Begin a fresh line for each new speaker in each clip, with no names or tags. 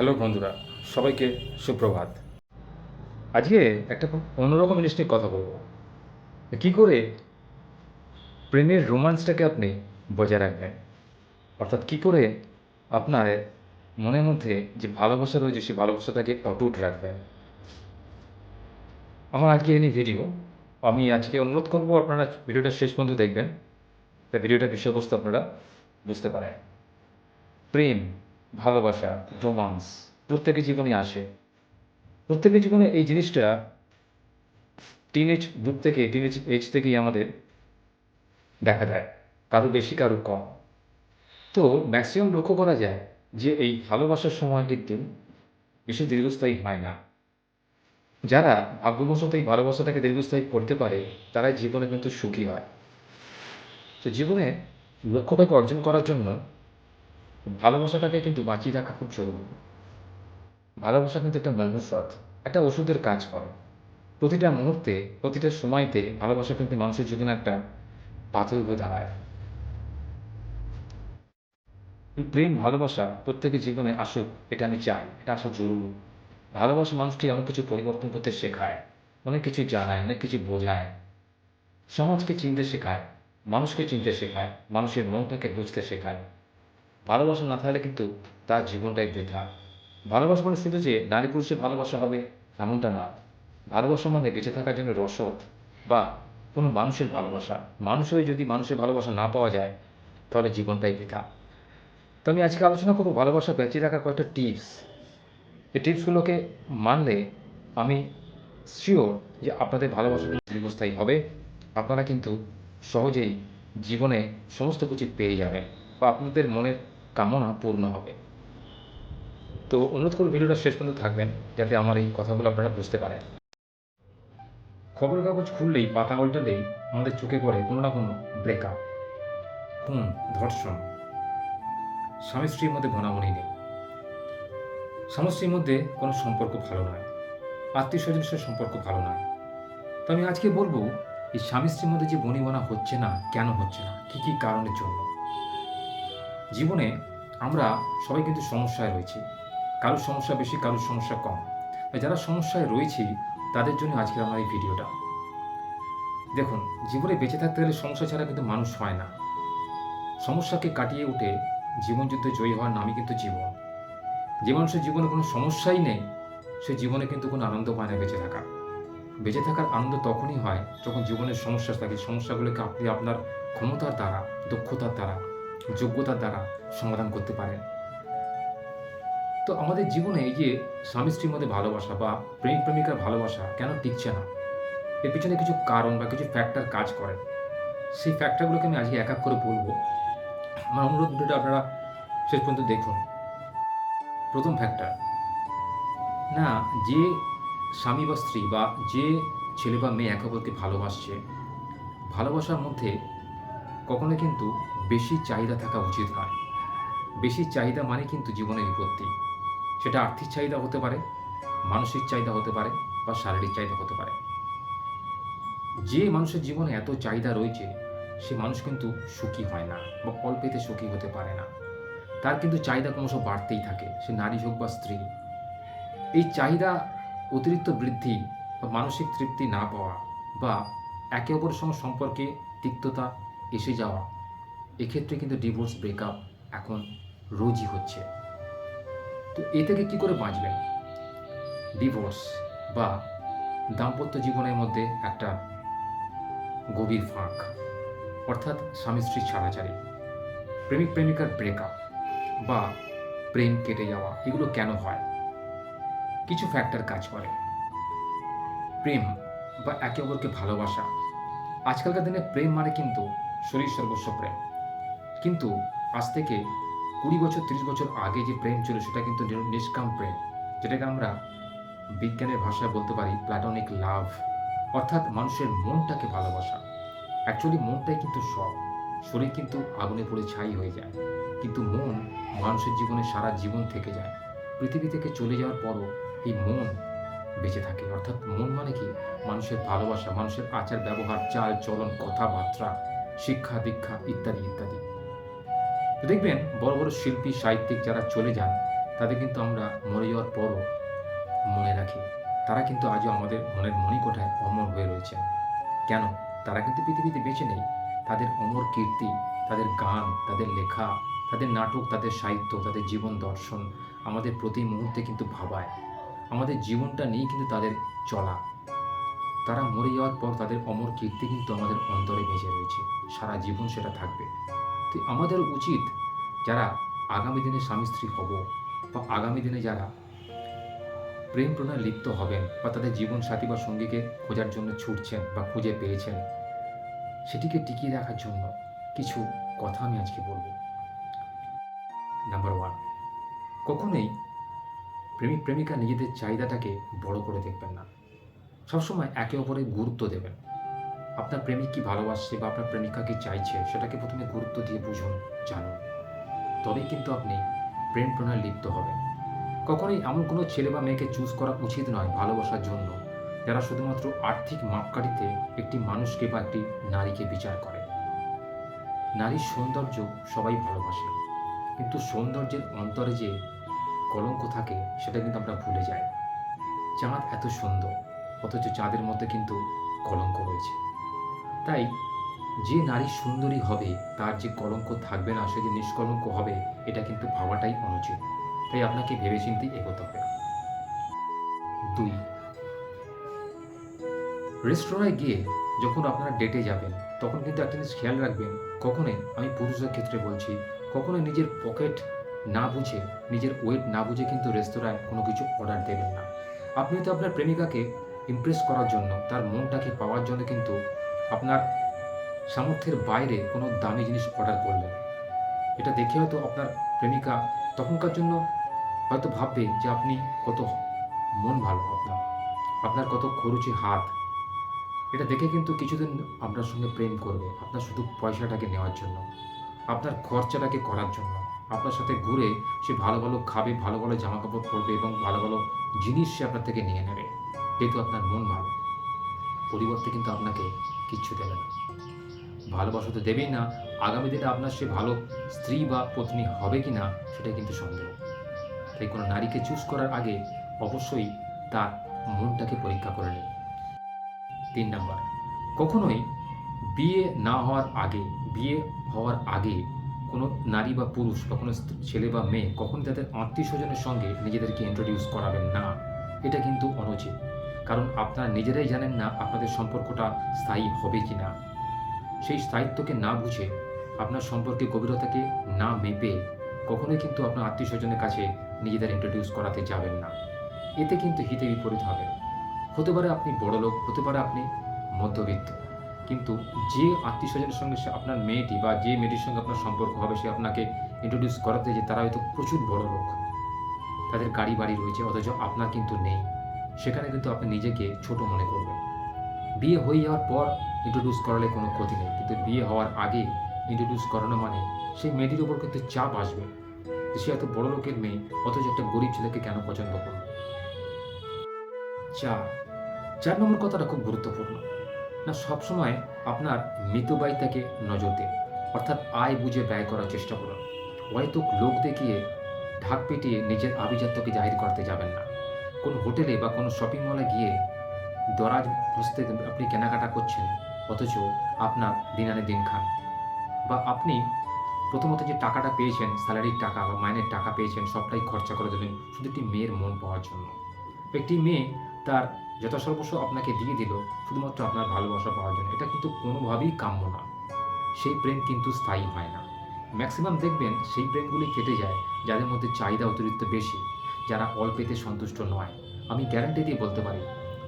Hello বন্ধুরা, সবাইকে সুপ্রভাত। আজকে একটা অন্যরকম জিনিস নিয়ে কথা বলব। কী করে প্রেমের রোমান্সটাকে আপনি বজায় রাখবেন? অর্থাৎ কী করে আপনার মনের মধ্যে যে ভালোবাসা রয়েছে, সেই ভালোবাসাটাকে অটুট রাখবেন? আমার আজকে এনি ভিডিও, আমি আজকে অনুরোধ করব আপনারা ভিডিওটা শেষ পর্যন্ত দেখবেন। তা ভিডিওটার বিষয়বস্তু আপনারা বুঝতে পারেন। প্রেম ভালোবাসা রোমান্স প্রত্যেকের জীবনে আসে। প্রত্যেকের জীবনে এই জিনিসটা টিনেজ যুগ থেকে টিনেজ এজ থেকেই আমাদের দেখা যায় কারও বেশি, কারও কম। তো ম্যাক্সিমাম লক্ষ্য করা যায় যে এই ভালোবাসার সময় কিন্তু বেশি দীর্ঘস্থায়ী হয় না। যারা ভাগ্যবশত এই ভালোবাসাটাকে দীর্ঘস্থায়ী করতে পারে, তারাই জীবনে কিন্তু সুখী হয়। তো জীবনে লক্ষ্যটাকে অর্জন করার জন্য ভালোবাসাটাকে কিন্তু বাঁচিয়ে রাখা খুব জরুরি। ভালোবাসা কিন্তু একটা মেডিসিন একটা ওষুধের কাজ করে। প্রতিটা মুহূর্তে, প্রতিটা সময়তে ভালোবাসা কিন্তু মানুষের জীবনে একটা পাথর হয়ে দাঁড়ায়। প্রেম, ভালোবাসা প্রত্যেকের জীবনে আসুক, এটা আমি চাই, এটা আসা জরুরি। ভালোবাসা মানুষকে অনেক কিছু পরিবর্তন করতে শেখায়, অনেক কিছু জানায়, অনেক কিছু বোঝায়। সমাজকে চিনতে শেখায়, মানুষকে চিনতে শেখায়, মানুষের মনটাকে বুঝতে শেখায়। ভালোবাসা না থাকলে কিন্তু তার জীবনটাই বৃথা। ভালোবাসা মানে শুধু যে নারী পুরুষের ভালোবাসা হবে এমনটা না। ভালোবাসা মানে বেঁচে থাকার জন্য রসদ বা কোনো মানুষের ভালোবাসা। মানুষের যদি মানুষের ভালোবাসা না পাওয়া যায়, তাহলে জীবনটাই বৃথা। তো আমি আজকে আলোচনা করব ভালোবাসা বেঁচে রাখার কয়েকটা টিপস। এই টিপসগুলোকে মানলে আমি শিওর যে আপনাদের ভালোবাসা দীর্ঘস্থায়ী হবে। আপনারা কিন্তু সহজেই জীবনে সমস্ত কিছু পেয়ে যাবেন। বা আপনাদের মনের কামনা পূর্ণ হবে। তো অনুরোধ করব ভিডিওটা শেষ পর্যন্ত থাকবেন, যাতে আমার এই কথাগুলো আপনারা বুঝতে পারেন। খবরের কাগজ খুললেই, পাতা উল্টালেই আমাদের চোখে পড়ে কোনো না কোনো ব্রেকআপ খুন ধর্ষণ। স্বামী স্ত্রীর মধ্যে ভনামনি নেই। স্বামী স্ত্রীর মধ্যে কোনো সম্পর্ক ভালো নয়। আত্মীয় স্বজনের সম্পর্ক ভালো নয়। তো আমি আজকে বলব, এই স্বামী স্ত্রীর মধ্যে যে বনিবনা হচ্ছে না, কেন হচ্ছে না? কী কী কারণের জন্য? জীবনে আমরা সবাই কিন্তু সমস্যায় রয়েছি। কারোর সমস্যা বেশি, কারোর সমস্যা কম। আর যারা সমস্যায় রয়েছি, তাদের জন্য আজকে আমার এই ভিডিওটা। দেখুন, জীবনে বেঁচে থাকতে গেলে সমস্যা ছাড়া কিন্তু মানুষ হয় না। সমস্যাকে কাটিয়ে উঠে জীবনযুদ্ধে জয়ী হওয়ার নামই কিন্তু জীবন। যে মানুষের জীবনে কোনো সমস্যাই নেই, সে জীবনে কিন্তু কোনো আনন্দ পায় না বেঁচে থাকা। বেঁচে থাকার আনন্দ তখনই হয় যখন জীবনের সমস্যা থাকে। সমস্যাগুলোকে আপনি আপনার ক্ষমতার দ্বারা, দক্ষতার দ্বারা যোগ্যতার দ্বারা সমাধান করতে পারেন। তো আমাদের জীবনে এই যে স্বামী স্ত্রীর মধ্যে ভালোবাসা বা প্রেমিক প্রেমিকার ভালোবাসা কেন টিকছে না? এর পিছনে কিছু কারণ বা কিছু ফ্যাক্টর কাজ করে। সেই ফ্যাক্টরগুলোকে আমি আজকে এক এক করে বলব। আমার অনুরোধ ভিডিওটা আপনারা শেষ পর্যন্ত দেখুন। প্রথম ফ্যাক্টর না, যে স্বামী বা স্ত্রী বা যে ছেলে বা মেয়ে একে অপরকে ভালোবাসছে, ভালোবাসার মধ্যে কখনো কিন্তু বেশি চাহিদা থাকা উচিত নয়। বেশি চাহিদা মানে কিন্তু জীবনের বিপত্তি। সেটা আর্থিক চাহিদা হতে পারে, মানসিক চাহিদা হতে পারে বা শারীরিক চাহিদা হতে পারে। যে মানুষের জীবনে এত চাহিদা রয়েছে, সে মানুষ কিন্তু সুখী হয় না বা অল্পেতে সুখী হতে পারে না। তার কিন্তু চাহিদা ক্রমশ বাড়তেই থাকে, সে নারী হোক বা স্ত্রী। এই চাহিদা অতিরিক্ত বৃদ্ধি বা মানসিক তৃপ্তি না পাওয়া বা একে অপরের সঙ্গে সম্পর্কে তিক্ততা এসে যাওয়া। এক্ষেত্রে কিন্তু ডিভোর্স ব্রেকআপ এখন রোজই হচ্ছে। তো এ থেকে কী করে বাঁচবেন? ডিভোর্স বা দাম্পত্য জীবনের মধ্যে একটা গভীর ফাঁক, অর্থাৎ স্বামী স্ত্রীর ছাড়াছাড়ি, প্রেমিক প্রেমিকার ব্রেকআপ বা প্রেম কেটে যাওয়া, এগুলো কেন হয়? কিছু ফ্যাক্টর কাজ করে। প্রেম বা একে অপরকে ভালোবাসা। আজকালকার দিনে প্রেম মানে কিন্তু শরীর সর্বস্ব প্রেম। কিন্তু আজ থেকে কুড়ি বছর, তিরিশ বছর আগে যে প্রেম ছিল, সেটা কিন্তু নিষ্কাম প্রেম, যেটাকে আমরা বিজ্ঞানের ভাষায় বলতে পারি প্ল্যাটনিক লাভ অর্থাৎ মানুষের মনটাকে ভালোবাসা। অ্যাকচুয়ালি মনটাই কিন্তু সব। শরীর কিন্তু আগুনে পড়ে ছাই হয়ে যায়। কিন্তু মন মানুষের জীবনে সারা জীবন থেকে যায়। পৃথিবী থেকে চলে যাওয়ার পরও এই মন বেঁচে থাকে। অর্থাৎ মন মানে কি? মানুষের ভালোবাসা, মানুষের আচার ব্যবহার চাল চলন কথাবার্তা। শিক্ষা, দীক্ষা ইত্যাদি ইত্যাদি। দেখবেন, বড় বড় শিল্পী, সাহিত্যিক যারা চলে যান,
তাদের কিন্তু আমরা মরে যাওয়ার পরও মনে রাখি। তারা কিন্তু আজও আমাদের মনের মণিকোঠায় অমর হয়ে রয়েছেন। কেন? তারা কিন্তু পৃথিবীতে বেঁচে নেই। তাদের অমর কীর্তি, তাদের গান, তাদের লেখা, তাদের নাটক, তাদের সাহিত্য, তাদের জীবন দর্শন আমাদের প্রতি মুহূর্তে কিন্তু ভাবায়। আমাদের জীবনটা নিয়েই কিন্তু তাদের চলা। তারা মরে যাওয়ার পর তাদের অমর কীর্তি কিন্তু আমাদের অন্তরে বেঁচে রয়েছে। সারা জীবন সেটা থাকবে। তো আমাদের উচিত যারা আগামী দিনে স্বামী স্ত্রী হব বা আগামী দিনে যারা প্রেম প্রণয় লিপ্ত হবেন বা তাদের জীবন সাথী বা সঙ্গীকে খোঁজার জন্য ছুটছেন বা খুঁজে পেয়েছেন, সেটিকে টিকিয়ে রাখার জন্য কিছু কথা আমি আজকে বলব। নাম্বার ওয়ান কখনোই প্রেমিক প্রেমিকা নিজেদের চাহিদাটাকে বড় করে দেখবেন না। সবসময় একে অপরের গুরুত্ব দেবেন। আপনার প্রেমিক কি ভালোবাসছে বা আপনার প্রেমিকা কি চাইছে সেটাকে প্রথমে গুরুত্ব দিয়ে বুঝুন, জানুন। তবেই কিন্তু আপনি প্রেম প্রণয় লিপ্ত হবেন। কখনোই এমন কোনো ছেলে বা মেয়েকে চুজ করা উচিত নয় ভালোবাসার জন্য। যারা শুধুমাত্র আর্থিক মাপকাঠিতে একটি মানুষকে বা একটি নারীকে বিচার করে। নারীর সৌন্দর্য সবাই ভালোবাসে। কিন্তু সৌন্দর্যের অন্তরে যে কলঙ্ক থাকে, সেটা কিন্তু আমরা ভুলে যাই। চাঁদ এত সুন্দর। অথচ চাঁদের মধ্যে কিন্তু কলঙ্ক রয়েছে। তাই যে নারী সুন্দরী হবে, তার যে কলঙ্ক থাকবে না, সে যে নিষ্কলঙ্ক হবে, এটা কিন্তু ভাবাটাই অনুচিত। তাই আপনাকে ভেবেচিন্তে এগোতে হবে। দুই, রেস্তোরাঁয় গিয়ে যখন আপনারা ডেটে যাবেন, তখন কিন্তু একটা জিনিস খেয়াল রাখবেন, কখনোই আমি পুরুষদের ক্ষেত্রে বলছি, কখনোই নিজের পকেট না বুঝে, নিজের ওয়েট না বুঝে কিন্তু রেস্তোরাঁয় কোনো কিছু অর্ডার দেবেন না। আপনি তো আপনার প্রেমিকাকে ইমপ্রেস করার জন্য, তার মনটাকে পাওয়ার জন্য কিন্তু আপনার সামর্থ্যের বাইরে কোনো দামি জিনিস অর্ডার করলেন। এটা দেখে হয়তো আপনার প্রেমিকা তখনকার জন্য হয়তো ভাববে যে আপনি কত মন ভালো, আপনার আপনার কত খরুচি হাত। এটা দেখে কিন্তু কিছুদিন আপনার সঙ্গে প্রেম করবে, আপনার শুধু পয়সাটাকে নেওয়ার জন্য, আপনার খরচাটাকে করার জন্য। আপনার সাথে ঘুরে সে ভালো ভালো খাবে, ভালো ভালো জামা কাপড় পরবে এবং ভালো ভালো জিনিস সে আপনার থেকে নিয়ে নেবে। যেহেতু আপনার মন ভালো, পরিবর্তে কিন্তু আপনাকে কিচ্ছু দেবে না। ভালোবাসা তো দেবেই না, আগামী দিনে আপনার সে ভালো স্ত্রী বা পত্নী হবে কি না সেটা কিন্তু সন্দেহ। তাই কোনো নারীকে চুজ করার আগে অবশ্যই তার মনটাকে পরীক্ষা করে নিন। তিন নাম্বার, কখনোই বিয়ে না হওয়ার আগে, বিয়ে হওয়ার আগে কোনো নারী বা পুরুষ বা কোনো ছেলে বা মেয়ে কখন তাদের আত্মীয় স্বজনের সঙ্গে নিজেদেরকে ইন্ট্রোডিউস করাবেন না। এটা কিন্তু অনুচিত। কারণ আপনারা নিজেরাই জানেন না আপনাদের সম্পর্কটা স্থায়ী হবে কি না সেই স্থায়িত্বকে না বুঝে আপনার সম্পর্কে গভীরতাকে না মেপে কখনোই কিন্তু আপনার আত্মীয় স্বজনের কাছে নিজেদের ইন্ট্রোডিউস করাতে যাবেন না। এতে কিন্তু হিতে বিপরীত হবে। হতে পারে আপনি বড় লোক হতে পারে আপনি মধ্যবিত্ত। কিন্তু যে আত্মীয় স্বজনের সঙ্গে সে আপনার মেয়েটি বা যে মেয়েটির সঙ্গে আপনার সম্পর্ক হবে, সে আপনাকে ইন্ট্রোডিউস করাতে যে তারা হয়তো প্রচুর বড় লোক তাদের গাড়ি বাড়ি রয়েছে, অথচ আপনার কিন্তু নেই। সেখানে কিন্তু আপনি নিজেকে ছোট মনে করবেন। বিয়ে হয়ে যাওয়ার পর ইন্ট্রোডিউস করালে কোনো ক্ষতি নেই। কিন্তু বিয়ে হওয়ার আগে ইন্ট্রোডিউস করানো মানে সেই মেয়েটির উপর কিন্তু চাপ আসবে। সে এত বড় লোকের মেয়ে, অথচ একটা গরিব ছেলেকে কেন পছন্দ করবে চার চার নম্বর কথাটা খুব গুরুত্বপূর্ণ। না, সবসময় আপনার মিতব্যয়িতাকে নজর দিন। অর্থাৎ আয় বুঝে ব্যয় করার চেষ্টা করুন। হয়তো লোক দেখিয়ে ঢাক পেটিয়ে নিজের আভিজাত্যকে জাহির করতে যাবেন না। কোন হোটেলে বা কোনো শপিং মলে গিয়ে দরাজ হস্তে আপনি কেনাকাটা করছেন, অথচ আপনার দিন আনে দিন খান। বা আপনি প্রথমত যে টাকাটা পেয়েছেন স্যালারির টাকা বা মাইনের টাকা পেয়েছেন, সবটাই খরচা করে দেবেন শুধু একটি মেয়ের মন পাওয়ার জন্য। একটি মেয়ে তার যথাসর্বস্ব আপনাকে দিয়ে দিল, শুধুমাত্র আপনার ভালোবাসা পাওয়ার জন্য। এটা কিন্তু কোনোভাবেই কাম্য না। সেই প্রেম কিন্তু স্থায়ী হয় না। ম্যাক্সিমাম দেখবেন সেই প্রেমগুলি কেটে যায়, যাদের মধ্যে চাহিদা অতিরিক্ত বেশি। যারা অল্পেতে সন্তুষ্ট নয়। আমি গ্যারান্টি দিয়ে বলতে পারি,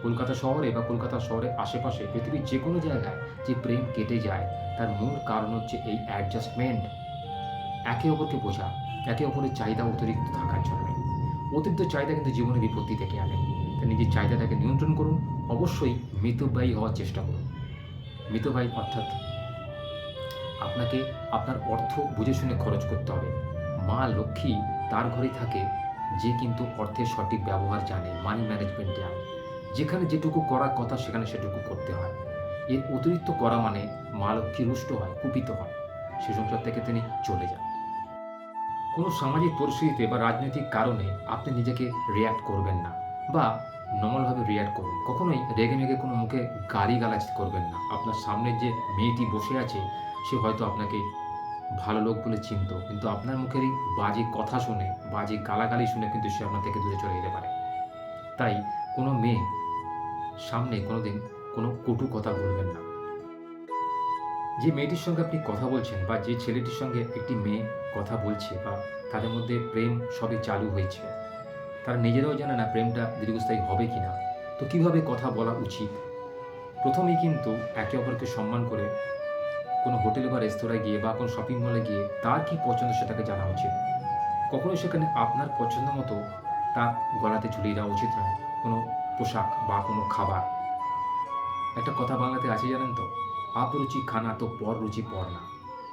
কলকাতা শহরে বা কলকাতা শহরের আশেপাশে পৃথিবীর যে কোনো জায়গায় যে প্রেম কেটে যায়, তার মূল কারণ হচ্ছে এই অ্যাডজাস্টমেন্ট একে অপরকে বোঝা, একে অপরের চাহিদা অতিরিক্ত থাকার জন্য। অতিরিক্ত চাহিদা কিন্তু জীবনে বিপত্তি থেকে আনে। তাই নিজের চাহিদাটাকে নিয়ন্ত্রণ করুন, অবশ্যই মিতব্যয়ী হওয়ার চেষ্টা করুন। মিতব্যয়ী অর্থাৎ আপনাকে আপনার অর্থ বুঝে শুনে খরচ করতে হবে। মা লক্ষ্মী তার ঘরেই থাকে যে কিন্তু অর্থের সঠিক ব্যবহার জানে মানি ম্যানেজমেন্ট জানে। যেখানে যেটুকু করার কথা, সেখানে সেটুকু করতে হয়। এর অতিরিক্ত করা মানে মা লক্ষ্মী রুষ্ট হয়, কুপিত হয়। সে সংসার থেকে তিনি চলে যান। কোনো সামাজিক পরিস্থিতিতে বা রাজনৈতিক কারণে আপনি নিজেকে রিয়্যাক্ট করবেন না বা নর্মালভাবে রিয়্যাক্ট করুন। কখনোই রেগে মেগে কোনো মুখে গালি গালাজ করবেন না। আপনার সামনে যে মেয়েটি বসে আছে, সে হয়তো আপনাকে ভালো লোক বলে চিনত, কিন্তু আপনার মুখেরই বাজে কথা শুনে, বাজে গালাগালি শুনে কিন্তু সে আপনার থেকে দূরে চলে যেতে পারে। তাই কোনো মেয়ে সামনে কোনোদিন কোনো কটু কথা বলবেন না। যে মেয়েটির সঙ্গে আপনি কথা বলছেন বা যে ছেলেটির সঙ্গে একটি মেয়ে কথা বলছে বা তাদের মধ্যে প্রেম সবে চালু হয়েছে, তারা নিজেরাও জানে না প্রেমটা দীর্ঘস্থায়ী হবে কি না তো কীভাবে কথা বলা উচিত? প্রথমেই কিন্তু একে অপরকে সম্মান করে কোনো হোটেল বা রেস্তোরাঁয় গিয়ে বা কোনো শপিং মলে গিয়ে তার কি পছন্দ সেটাকে জানা উচিত? কখনোই সেখানে আপনার পছন্দ মতো তার গলাতে ঝুলিয়ে দেওয়া উচিত নয়। কোনো পোশাক বা কোনো খাবার। একটা কথা বাংলাতে আছে জানেন তো? আপরুচি খানা তো পর রুচি পর না।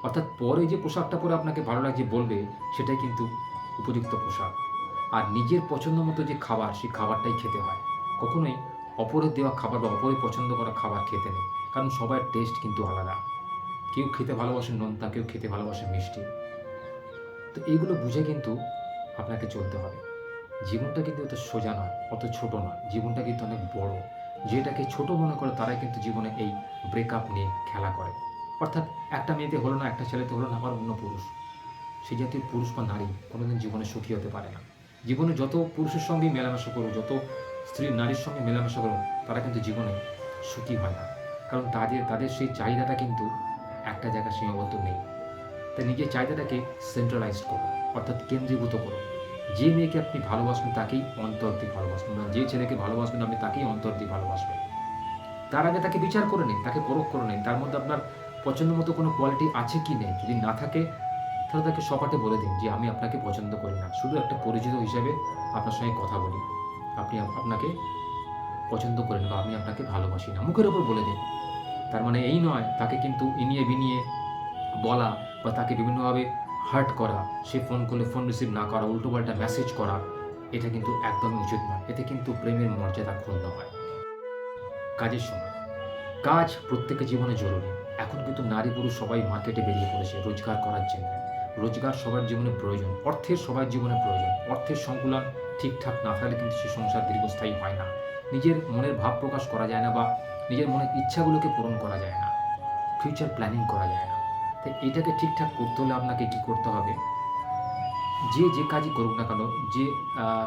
অর্থাৎ পরে যে পোশাকটা পরে আপনাকে ভালো লাগছে বলবে, সেটাই কিন্তু উপযুক্ত পোশাক। আর নিজের পছন্দ মতো যে খাবার, সেই খাবারটাই খেতে হয়। কখনোই অপরের দেওয়া খাবার বা অপরের পছন্দ করা খাবার খেতে নেই। কারণ সবার টেস্ট কিন্তু আলাদা। কেউ খেতে ভালোবাসে নোনতা, কেউ খেতে ভালোবাসে মিষ্টি। তো এইগুলো বুঝে কিন্তু আপনাকে চলতে হবে। জীবনটা কিন্তু অত সোজা নয়, অত ছোট নয়। জীবনটা কিন্তু অনেক বড়। যেটাকে ছোট মনে করে তারাই কিন্তু জীবনে এই ব্রেকআপ নিয়ে খেলা করে। অর্থাৎ একটা মেয়েতে হলো না, একটা ছেলেতে হলো না, আবার অন্য পুরুষ। সেই জাতীয় পুরুষ বা নারী কোনোদিন জীবনে সুখী হতে পারে না। জীবনে যত পুরুষের সঙ্গেই মেলামেশা করুক, যত স্ত্রী নারীর সঙ্গে মেলামেশা করুক, তারা কিন্তু জীবনে সুখী হয় না। কারণ তাদের তাদের সেই চাহিদাটা কিন্তু একটা জায়গায় সীমাবদ্ধ নেই। তাই নিজের চাহিদাটাকে সেন্ট্রালাইজড করুন, অর্থাৎ কেন্দ্রীভূত করুন। যে মেয়েকে আপনি ভালোবাসবেন তাকেই অন্তর দিয়ে ভালোবাসবেন বা যে ছেলেকে ভালোবাসবেন আপনি তাকেই অন্তর দিয়ে ভালোবাসবেন। তার আগে তাকে বিচার করে নিন, তাকে পরখ করে নিন, তার মধ্যে আপনার পছন্দ মতো কোনো কোয়ালিটি আছে কি নেই? যদি না থাকে, তাহলে তাকে সপাটে বলে দিন যে, আমি আপনাকে পছন্দ করি না। শুধু একটা পরিচিত হিসাবে আপনার সঙ্গে কথা বলি। আপনি আপনাকে পছন্দ করেন বা আমি আপনাকে ভালোবাসি না। মুখের ওপর বলে দিন। তার মানে এই নয়, তাকে কিন্তু ইনিয়ে বিনিয়ে বলা বা তাকে বিভিন্নভাবে হার্ট করা, সে ফোন করলে ফোন রিসিভ না করা উল্টোপাল্টা মেসেজ করা, এটা কিন্তু একদমই উচিত নয়। এতে কিন্তু প্রেমের মর্যাদা ক্ষুণ্ণ হয়। কাজের সময়। কাজ প্রত্যেকের জীবনে জরুরি। এখন কিন্তু নারী পুরুষ সবাই মার্কেটে বেরিয়ে পড়েছে রোজগার করার জন্য। রোজগার সবার জীবনে প্রয়োজন, অর্থের সবার জীবনে প্রয়োজন। অর্থের সংকুলন ঠিকঠাক না থাকলে কিন্তু সে সংসার দীর্ঘস্থায়ী হয় না। নিজের মনের ভাব প্রকাশ করা যায় না বা নিজের মনের ইচ্ছাগুলোকে পূরণ করা যায় না ফিউচার প্ল্যানিং করা যায় না। তাই এটাকে ঠিকঠাক করতে হলে আপনাকে কী করতে হবে? যে যে কাজই করুক না কেন, যে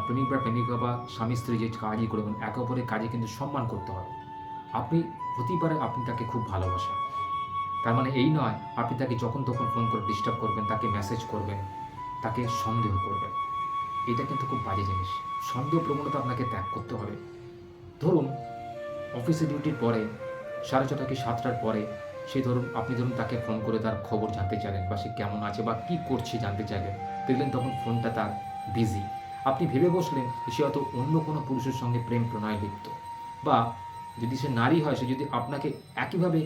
প্রেমিক বা প্রেমিকা বা স্বামী স্ত্রী যে কাজই করবেন একে অপরের কাজে কিন্তু সম্মান করতে হবে। আপনি হতেই পারে আপনি তাকে খুব ভালোবাসেন। তার মানে এই নয়, আপনি তাকে যখন তখন ফোন করে ডিস্টার্ব করবেন, তাকে মেসেজ করবেন, তাকে সন্দেহ করবেন। এটা কিন্তু খুব বাজে জিনিস। সন্দেহ প্রবণতা আপনাকে ত্যাগ করতে হবে। ধরুন অফিসে ডিউটির পরে, সাড়ে ছটা কি সাতটার পরে, সে ধরুন, আপনি ধরুন তাকে ফোন করে তার খবর জানতে চাইলেন বা সে কেমন আছে বা কী করছে জানতে চাইলেন, দেখলেন তখন ফোনটা তার বিজি আপনি ভেবে বসলেন সে হয়তো অন্য কোনো পুরুষের সঙ্গে প্রেম প্রণয় লিপ্ত বা যদি সে নারী হয়, সে যদি আপনাকে একইভাবে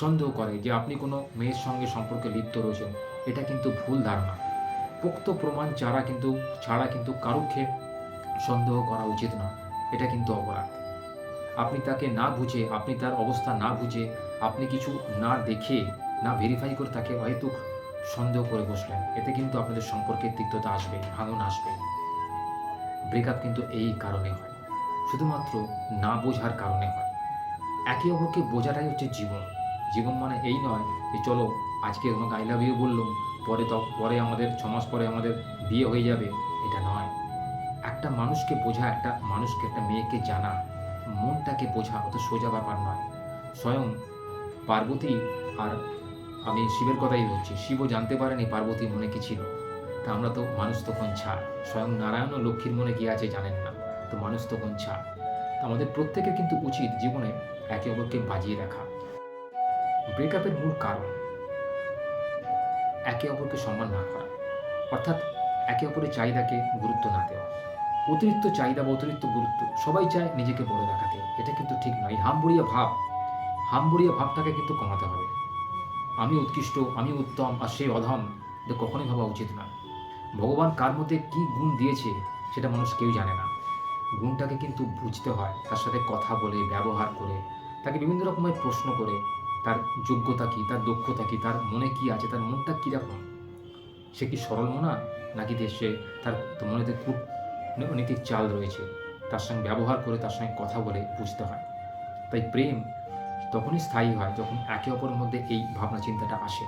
সন্দেহ করে যে আপনি কোনো মেয়ের সঙ্গে সম্পর্কে লিপ্ত রয়েছেন, এটা কিন্তু ভুল ধারণা। পোক্ত প্রমাণ ছাড়া কিন্তু ছাড়া কিন্তু কারুকে সন্দেহ করা উচিত নয়। এটা কিন্তু অপরাধ। আপনি তাকে না বুঝে, আপনি তার অবস্থা না বুঝে, আপনি কিছু না দেখে, না ভেরিফাই করে তাকে হয়তো সন্দেহ করে বসলেন। এতে কিন্তু আপনাদের সম্পর্কের তিক্ততা আসবে, ভাঙন আসবে। ব্রেকআপ কিন্তু এই কারণে হয়। শুধুমাত্র না বোঝার কারণে হয়। একে অপরকে বোঝাটাই হচ্ছে জীবন। জীবন মানে এই নয় যে, চলো, আজকে তোমাকে আই লাভ ইউ বললাম, পরে তো পরে আমাদের, ছ মাস পরে আমাদের বিয়ে হয়ে যাবে। এটা নয়। একটা মানুষকে বোঝা, একটা মানুষকে, একটা মেয়েকে জানা মনটাকে বোঝা অত সোজা ব্যাপার নয়। স্বয়ং পার্বতী আর আমি শিবের কথাই বলছি শিবও জানতে পারেনি পার্বতী মনে কি ছিল। তা আমরা তো মানুষ তখন ছাড়। স্বয়ং নারায়ণ ও লক্ষ্মীর মনে কি আছে জানেন না, তো মানুষ তখন ছাড়। আমাদের প্রত্যেকের কিন্তু উচিত জীবনে একে অপরকে বাজিয়ে রাখা। ব্রেকআপের মূল কারণ, একে অপরকে সম্মান না করা, অর্থাৎ একে অপরের চাহিদাকে গুরুত্ব না দেওয়া। অতিরিক্ত চাহিদা বা অতিরিক্ত গুরুত্ব সবাই চায় নিজেকে বড় দেখাতে। এটা কিন্তু ঠিক নয়। হামবড়িয়া ভাব, হামবড়িয়া ভাবটাকে কিন্তু কমাতে হবে। আমি উৎকৃষ্ট, আমি উত্তম আর সে অধম, এটা কখনোই ভাবা উচিত না ভগবান কার মধ্যে কী গুণ দিয়েছে, সেটা মানুষ কেউ জানে না। গুণটাকে কিন্তু বুঝতে হয়, তার সাথে কথা বলে, ব্যবহার করে, তাকে বিভিন্ন রকমের প্রশ্ন করে, তার যোগ্যতা কী, তার দক্ষতা কী, তার মনে কী আছে, তার মনটা কীরকম? সে কি সরল মনা, নাকি দেশে তার মনেতে কূট নীতির চাল রয়েছে। তার সঙ্গে ব্যবহার করে তার সঙ্গে কথা বলে বুঝতে হয়। তাই প্রেম তখনই স্থায়ী হয়, যখন একে অপরের মধ্যে এই ভাবনা চিন্তাটা আসে।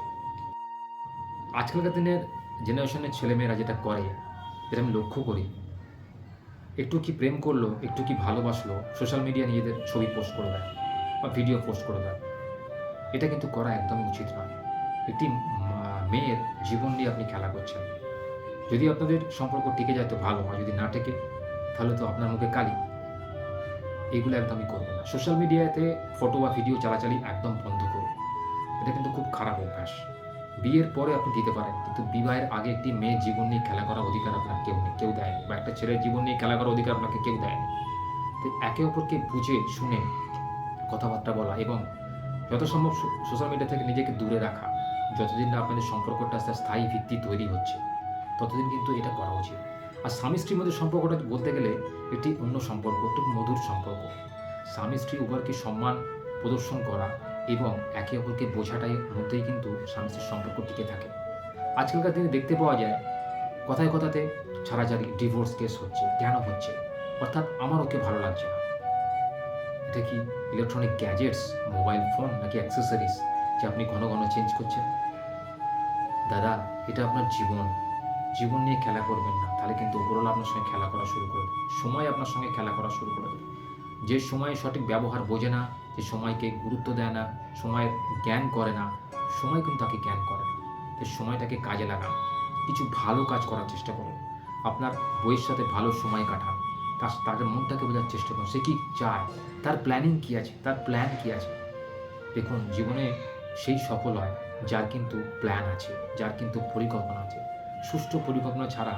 আজকালকার দিনের জেনারেশনের ছেলেমেয়েরা যেটা করে, যেটা আমি লক্ষ্য করি, একটু কি প্রেম করল, একটু কি ভালোবাসলো সোশ্যাল মিডিয়া নিজেদের ছবি পোস্ট করে দেয় বা ভিডিও পোস্ট করে দেয়, এটা কিন্তু করা একদমই উচিত নয়। একটি মেয়ের জীবন নিয়ে আপনি খেলা করছেন। যদি আপনাদের সম্পর্ক টিকে যায় তো ভালো হয় যদি না টেকে, তাহলে তো আপনার মুখে কালি। এগুলো একদমই করবেন না। সোশ্যাল মিডিয়াতে ফটো বা ভিডিও চালাচালি একদম বন্ধ করুন। এটা কিন্তু খুব খারাপ অভ্যাস। বিয়ের পরে আপনি দিতে পারেন, কিন্তু বিবাহের আগে একটি মেয়ের জীবন নিয়ে খেলা করার অধিকার আপনার কেউ নেই, কেউ দেয়নি। বা একটা ছেলের জীবন নিয়ে খেলা করার অধিকার আপনাকে কেউ দেয়নি। তো একে অপরকে বুঝে, শুনে কথাবার্তা বলা এবং যত সম্ভব সোশ্যাল মিডিয়া থেকে নিজেকে দূরে রাখা, যতদিন না আপনাদের সম্পর্কটা একটা স্থায়ী ভিত্তি তৈরি হচ্ছে। ততদিন কিন্তু এটা করা উচিত। আর স্বামী স্ত্রীর মধ্যে সম্পর্কটা বলতে গেলে একটি অন্য সম্পর্ক, একটু মধুর সম্পর্ক। স্বামী স্ত্রী উভয়কে সম্মান, প্রদর্শন করা এবং একে অপরকে বোঝাটাই মধ্যেই কিন্তু স্বামী স্ত্রীর সম্পর্ক টিকে থাকে। আজকালকার দিনে দেখতে পাওয়া যায়, কথায় কথাতে ছাড়াছাড়ি ডিভোর্স কেস হচ্ছে, কেন হচ্ছে? অর্থাৎ আমার ওকে ভালো লাগছে না। এটা কি ইলেকট্রনিক গ্যাজেটস মোবাইল ফোন নাকি অ্যাক্সেসরিজ যে আপনি ঘন ঘন চেঞ্জ করছেন? দাদা, এটা আপনার জীবন। জীবন নিয়ে খেলা করবেন না, তাহলে কিন্তু ওপরওয়ালা আপনার সঙ্গে খেলা করা শুরু করে দেবে। সময় আপনার সঙ্গে খেলা করা শুরু করে দেবে। যে সময়ে সঠিক ব্যবহার বোঝে না, যে সময়কে গুরুত্ব দেয় না, সময়ের জ্ঞান করে না, সময় কিন্তু তাকে জ্ঞান করে না। তো সময়টাকে কাজে লাগান। কিছু ভালো কাজ করার চেষ্টা করুন। আপনার বইয়ের সাথে ভালো সময় কাটান। তার তাদের মনটাকে বোঝার চেষ্টা করুন। সে কি চায়? তার প্ল্যানিং কি আছে? তার প্ল্যান কি আছে? দেখুন, জীবনে সেই সফল হয় যার কিন্তু প্ল্যান আছে, যার কিন্তু পরিকল্পনা আছে। সুষ্ঠু পরিকল্পনা ছাড়া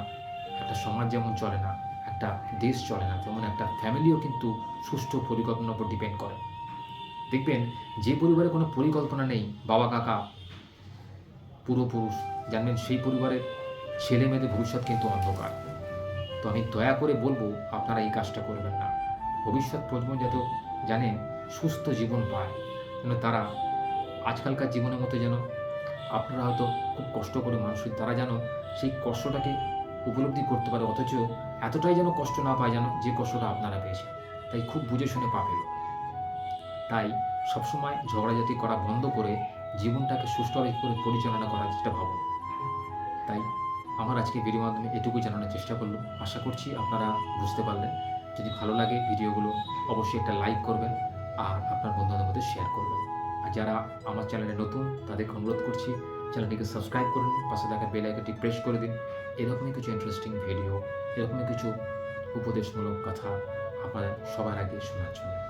একটা সমাজ যেমন চলে না, একটা দেশ চলে না, তেমন একটা ফ্যামিলিও কিন্তু সুষ্ঠু পরিকল্পনার উপর ডিপেন্ড করে। দেখবেন, যে পরিবারে কোনো পরিকল্পনা নেই, বাবা, কাকা পূর্বপুরুষ জানবেন সেই পরিবারের ছেলে মেয়েদের ভবিষ্যৎ কিন্তু অন্ধকার। তো আমি দয়া করে বলব, আপনারা এই কাজটা করবেন না। ভবিষ্যৎ প্রজন্ম যত জানেন, সুস্থ জীবন পায়। যেন তারা আজকালকার জীবনের মতো যেন, আপনারা হয়তো খুব কষ্ট করে মানুষের তারা যেন সেই কষ্টটাকে উপলব্ধি করতে পারে, অথচ এতটাই যেন কষ্ট না পায় যেন যে কষ্টটা আপনারা পেয়েছেন। তাই খুব বুঝে শুনে পাবেন তাই সবসময় ঝগড়াঝাটি করা বন্ধ করে জীবনটাকে সুষ্ঠুভাবে করে পরিচালনা করার চেষ্টা ভাবুন। তাই আমার আজকে ভিডিওর মাধ্যমে এটুকু জানানোর চেষ্টা করলাম। আশা করছি আপনারা বুঝতে পারলেন। যদি ভালো লাগে ভিডিওগুলো অবশ্যই একটা লাইক করবেন আর আপনার বন্ধুদের মধ্যে শেয়ার করবেন। আর যারা আমার চ্যানেলে নতুন, তাদেরকে অনুরোধ করছি চ্যানেলটিকে সাবস্ক্রাইব করুন, পাশে থাকা বেল আইকনটি প্রেস করে দিন। এরকমই কিছু ইন্টারেস্টিং ভিডিও এরকমই কিছু উপদেশমূলক কথা আপনারা সবার আগে শোনার জন্য।